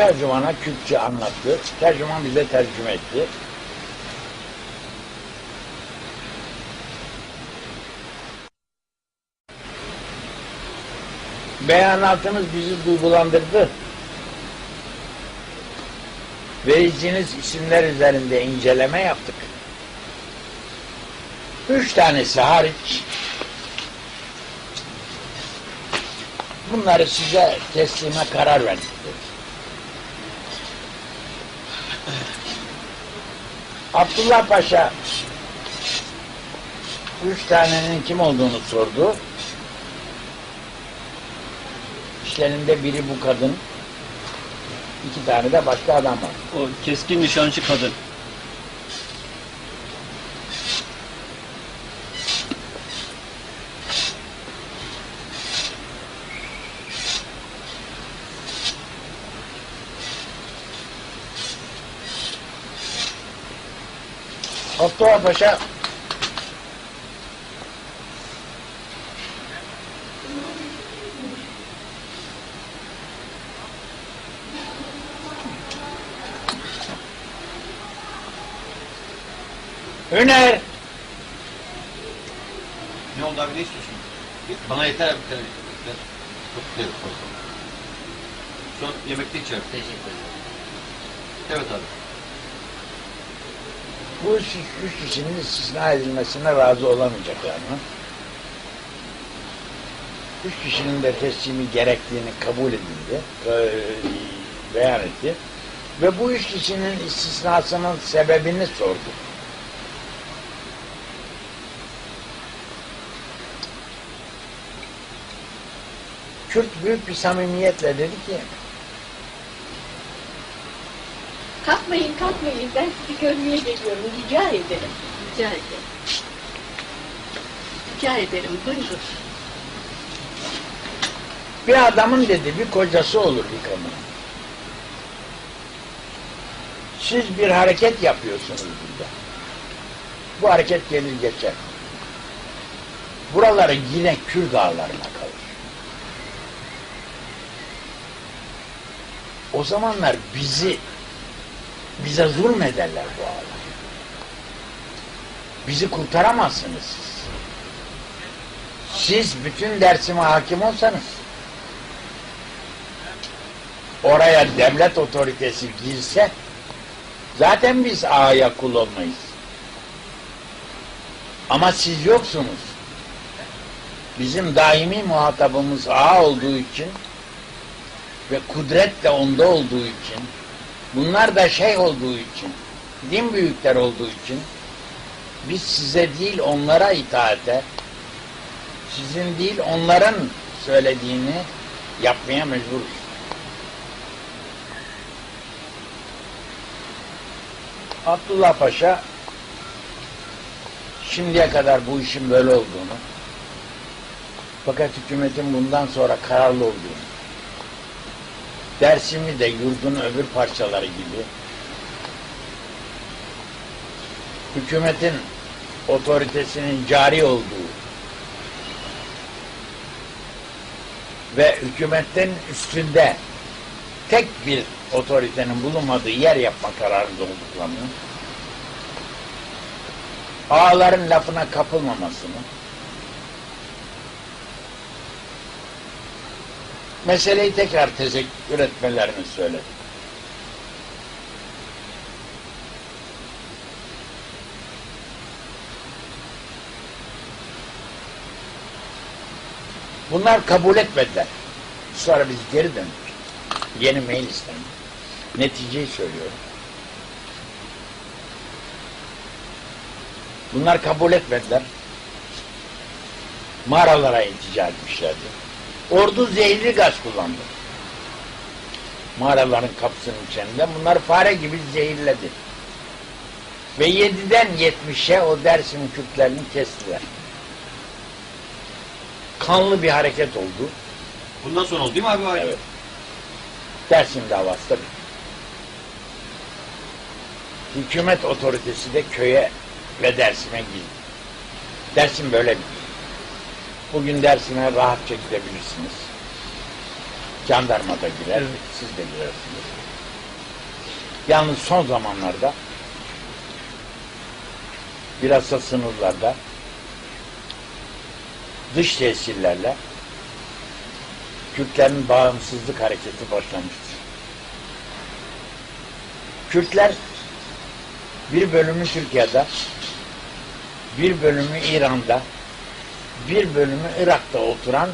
tercümana Kürtçe anlattı. Tercüman bize tercüme etti. Beyanatınız bizi duygulandırdı. Vereceğiniz isimler üzerinde inceleme yaptık. Üç tanesi hariç bunları size teslime karar verdik. Abdullah Paşa üç tanenin kim olduğunu sordu. İşlerinde biri bu kadın, iki tane de başka adam var. O keskin nişancı kadın. Abdullah Paşa Hüner Ne oldu abi ne istiyorsun? Bana yeter abi bir tane. Yeter. Çok güzel. Son yemekte içerim. Teşekkür ederim. Evet abi. Bu üç, kişinin istisna edilmesine razı olamayacaklar mı? Üç kişinin de teslimi gerektiğini kabul edildi, e, beyan etti. Ve bu üç kişinin istisnasının sebebini sordu. Kürt büyük bir samimiyetle dedi ki, Kalkmayın kalkmayın ben sizi görmeye geliyorum rica ederim. Rica ederim. Rica ederim buyurun. Bir adamın dedi bir kocası olur bir kadının. Siz bir hareket yapıyorsunuz burada. Bu hareket gelir geçer. Buraları yine Kürt dağlarına kalır. O zamanlar bizi bize zulmederler bu ağlar. Bizi kurtaramazsınız siz. Siz bütün dersime hakim olsanız oraya devlet otoritesi girse zaten biz ağaya kul olmayız. Ama siz yoksunuz. Bizim daimi muhatabımız ağa olduğu için ve kudret de onda olduğu için bunlar da şey olduğu için din büyükler olduğu için biz size değil onlara itaate sizin değil onların söylediğini yapmaya mecburuz. Abdullah Paşa şimdiye kadar bu işin böyle olduğunu fakat hükümetin bundan sonra kararlı olduğunu Dersim'i de yurdun öbür parçaları gibi. Hükümetin otoritesinin cari olduğu ve hükümetin üstünde tek bir otoritenin bulunmadığı yer yapma kararında olduklarını, ağaların lafına kapılmamasını, meseleyi tekrar tezekkür etmelerini söyledi. Bunlar kabul etmediler. Sonra biz geri döndük. Yeni mail istedim. Neticeyi söylüyorum. Bunlar kabul etmediler. Mağaralara iltica etmişlerdi. Ordu zehirli gaz kullandı. Mağaraların kapısının içinde. Bunlar fare gibi zehirledi. Ve 7'den 70'e o Dersim Kürtlerini kestiler. Kanlı bir hareket oldu. Bundan sonra oldu değil mi abi? Evet. Dersim davası tabii. Hükümet otoritesi de köye ve Dersim'e girdi. Dersim böyle bir. Bugün Dersim'e rahatça gidebilirsiniz. Jandarma da girer, siz de girersiniz. Yalnız son zamanlarda bilhassa sınırlarda dış tesirlerle Kürtlerin bağımsızlık hareketi başlamıştır. Kürtler bir bölümü Türkiye'de, bir bölümü İran'da, bir bölümü Irak'ta oturan